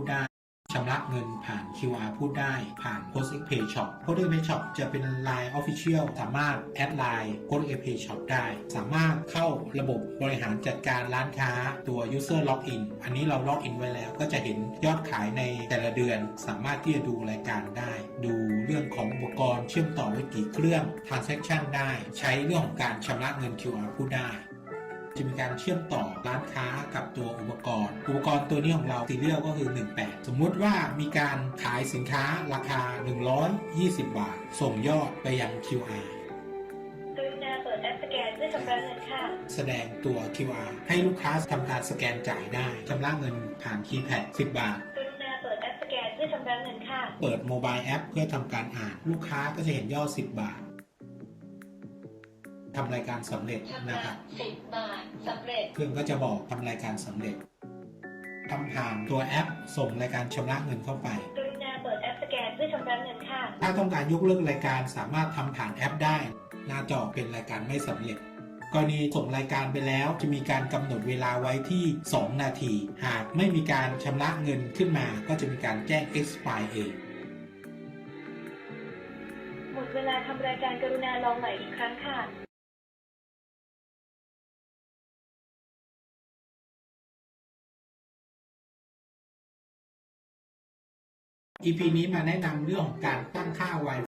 ูดได้ชำระเงินผ่าน QR พูดได้ผ่าน Post X Pay Shop Post X Pay Shop จะเป็น Line Official สามารถแอดไลน์ Post X Pay Shop ได้ สามารถเข้าระบบบริหารจัดการร้านค้าตัว User Login อันนี้เรา Login ไว้แล้วก็จะเห็นยอดขายในแต่ละเดือน สามารถที่จะดูรายการได้ ดูเรื่องของอุปกรณ์เชื่อมต่อไว้กี่เครื่อง Transaction ได้ ใช้เรื่องของการชำระเงิน QR พูดได้ จะมีการเชื่อมต่อร้านค้ากับตัวอุปกรณ์ อุปกรณ์ตัวนี้ของเราซีเรียลก็คือ 18 สมมุติว่ามีการขายสินค้าราคา 120 บาท ส่งยอดไปยัง QR กรุณาเปิดแอปสแกนเพื่อชำระเงินค่ะ แสดงตัว QR ให้ลูกค้าทำการสแกนจ่ายได้ชำระเงินผ่านคีย์แพด10 บาทกรุณาเปิดแอปสแกนเพื่อชำระเงินค่ะ เปิดโมบายแอปเพื่อทำการอ่าน ลูกค้าก็จะเห็นยอด 10 บาท ทำรายการสำเร็จชำนะระครับสิบบาทสำเร็จ เครื่องก็จะบอกทำรายการสำเร็จทำผ่านตัวแอปส่งรายการชำระเงินเข้าไปกรุณาเปิดแอปสแกนเพื่อชำระเงินค่ะ ถ้าต้องการยกเลิกรายการสามารถทำผ่านแอปได้ หน้าจอเป็นรายการไม่สำเร็จกรณีส่งรายการไปแล้วจะมีการกำหนดเวลาไว้ที่ 2 นาที หากไม่มีการชำระเงินขึ้นมา ก็จะมีการแจ้ง expire เอง หมดเวลาทำรายการกรุณาลองใหม่อีกครั้งค่ะ EP นี้มาแนะนำเรื่องของการตั้งค่า Wi